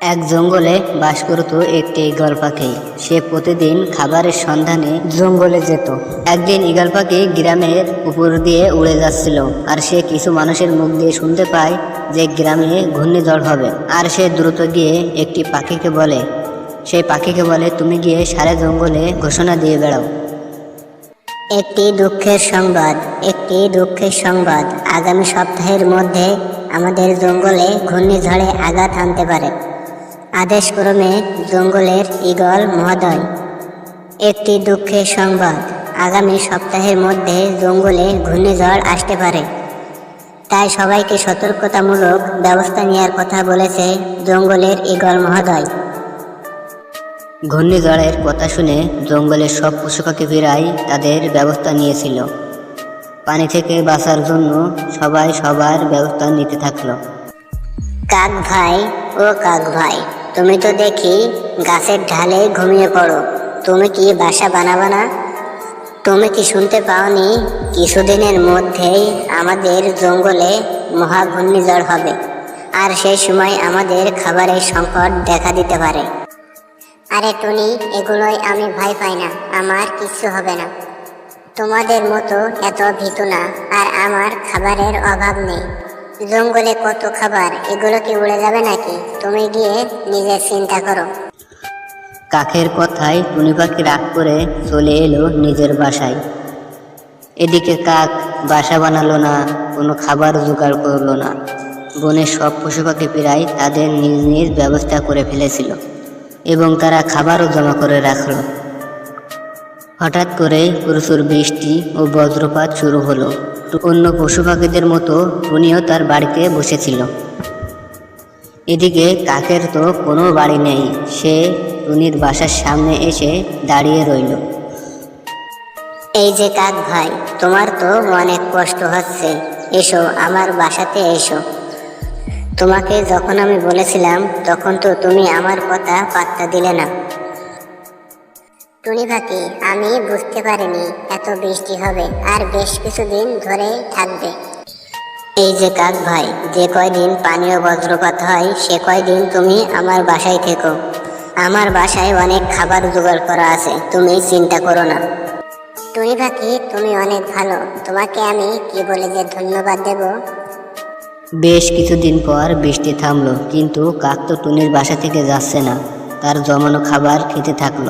এক জঙ্গলে বাস করত একটি ইগল পাখি। সে প্রতিদিন খাবারের সন্ধানে জঙ্গলে যেত। একদিন ইগল পাখি গ্রামের উপর দিয়ে উড়ে যাচ্ছিল আর সে কিছু মানুষের মুখ দিয়ে শুনতে পায় যে গ্রামে ঘূর্ণিঝড় হবে। আর সে দ্রুত গিয়ে একটি পাখিকে বলে, সেই পাখিকে বলে, তুমি গিয়ে সারা জঙ্গলে ঘোষণা দিয়ে বেড়াও। একটি দুঃখের সংবাদ, একটি দুঃখের সংবাদ। আগামী সপ্তাহের মধ্যে আমাদের জঙ্গলে ঘূর্ণিঝড়ে আঘাত আনতে পারে। আদেশক্রমে জঙ্গলের ঈগল মহোদয়। একটি দুঃখের সংবাদ, আগামী সপ্তাহের মধ্যে জঙ্গলে ঘূর্ণিঝড় আসতে পারে। তাই সবাইকে সতর্কতামূলক ব্যবস্থা নেওয়ার কথা বলেছে জঙ্গলের ঈগল মহোদয়। ঘূর্ণিঝড়ের কথা শুনে জঙ্গলের সব পশু পাখি ফিরাই তাদের ব্যবস্থা নিয়েছিল। পানি থেকে বাঁচার জন্য সবাই সবার ব্যবস্থা নিতে থাকল। কাক ভাই ও কাক ভাই তুমি তো দেখি গাছের ঢালে ঘুমিয়ে পড়ো। তুমি কি বাসা বানাবা না? তুমি কি শুনতে পাওনি কিছুদিনের মধ্যেই আমাদের জঙ্গলে মহা ঘূর্ণিঝড় হবে, আর সেই সময় আমাদের খাবারের সংকট দেখা দিতে পারে। আরে টুনি, এগুলোই আমি ভয় পাই না, আমার কিচ্ছু হবে না। তোমাদের মতো এত ভীতু না, আর আমার খাবারের অভাব নেই। জঙ্গলে কত খাবার, এগুলো কি উড়ে যাবে নাকি? তুমি গিয়ে নিজের চিন্তা করো। কাকের কথায় টুনি পাখি রাগ করে চলে এলো নিজের বাসায়। এদিকে কাক বাসা বানালো না, কোনো খাবার জোগাড় করল না। বনের সব পশু পাখি প্রায় তাদের নিজ নিজ ব্যবস্থা করে ফেলেছিল। এবং তারা খাবারও জমা করে রাখল। হঠাৎ করে প্রচুর বৃষ্টি ও বজ্রপাত শুরু হলো। অন্য পশু পাখিদের মতো টুনিও তার বাড়িতে বসেছিল। এদিকে কাকের তো কোনো বাড়ি নেই, সে টুনির বাসার সামনে এসে দাঁড়িয়ে রইল। এই যে কাক ভাই, তোমার তো অনেক কষ্ট হচ্ছে। এসো, আমার বাসাতে এসো। তোমাকে যখন আমি বলেছিলাম, তখন তো তুমি আমার কথা পাত্তা দিলে না। টুনি পাখি আমি বুঝতে পারিনি এত বৃষ্টি হবে আর বেশ কিছুদিন ধরেই থাকবে। এই যে কাক ভাই যে কয়দিন পানীয় বজ্রপাত হয় সে কয়দিন তুমি আমার বাসায় থেকো। আমার বাসায় অনেক খাবার জোগাড় করা আছে তুমি চিন্তা করো না। টুনি পাখি তুমি অনেক ভালো তোমাকে আমি কি বলে যে ধন্যবাদ দেব? বেশ কিছুদিন পর বৃষ্টি থামলো কিন্তু কাক তো টুনির বাসা থেকে যাচ্ছে না তার জমানো খাবার খেতে থাকল।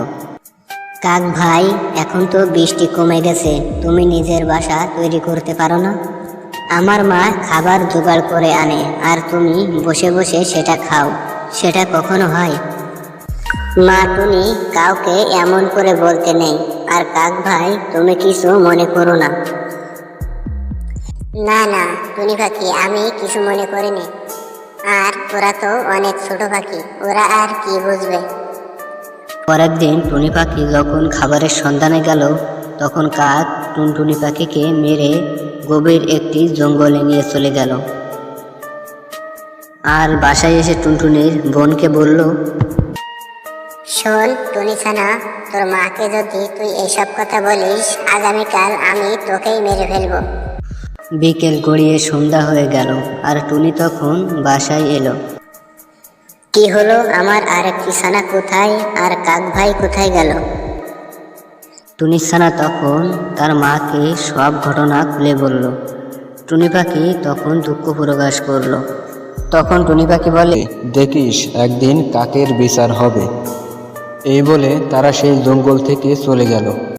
কাক ভাই, এখন তো বৃষ্টি কমে গেছে, তুমি নিজের বাসা তৈরি করতে পারো না? আমার মা খাবার জোগাড় করে আনে, আর তুমি বসে বসে সেটা খাও, সেটা কখনো হয়? মা, তুমি কাউকে এমন করে বলতে নেই, আর কাক ভাই, তুমি কিছু মনে করো না। না না, টুনি পাখি, আমি কিছু মনে করিনি। আর ওরা তো অনেক ছোট পাখি, ওরা আর কি বুঝবে? পরের দিন টুনি পাখি যখন খাবারের সন্ধানে গেল তখন কাক টুনটুনি পাখিকে মেরে গভীর একটি জঙ্গলে নিয়ে চলে গেল। আর বাসায় এসে টুনটুনির বোনকে বলল শোন টুনি ছানা তোর মাকে যদি তুই এইসব কথা বলিস আগামীকাল আমি তোকেই মেরে ফেলব। বিকেল গড়িয়ে সন্ধ্যা হয়ে গেল আর টুনি তখন বাসায় এলো। কি হলো? আমার আরেকটি ছানা কোথায়? আর কাক ভাই কোথায় গেল? টুনির ছানা তখন তার মাকে সব ঘটনা খুলে বলল। টুনি পাখি তখন দুঃখ প্রকাশ করল। তখন টুনি পাখি বলে দেখিস একদিন কাকের বিচার হবে। এই বলে তারা সেই জঙ্গল থেকে চলে গেল।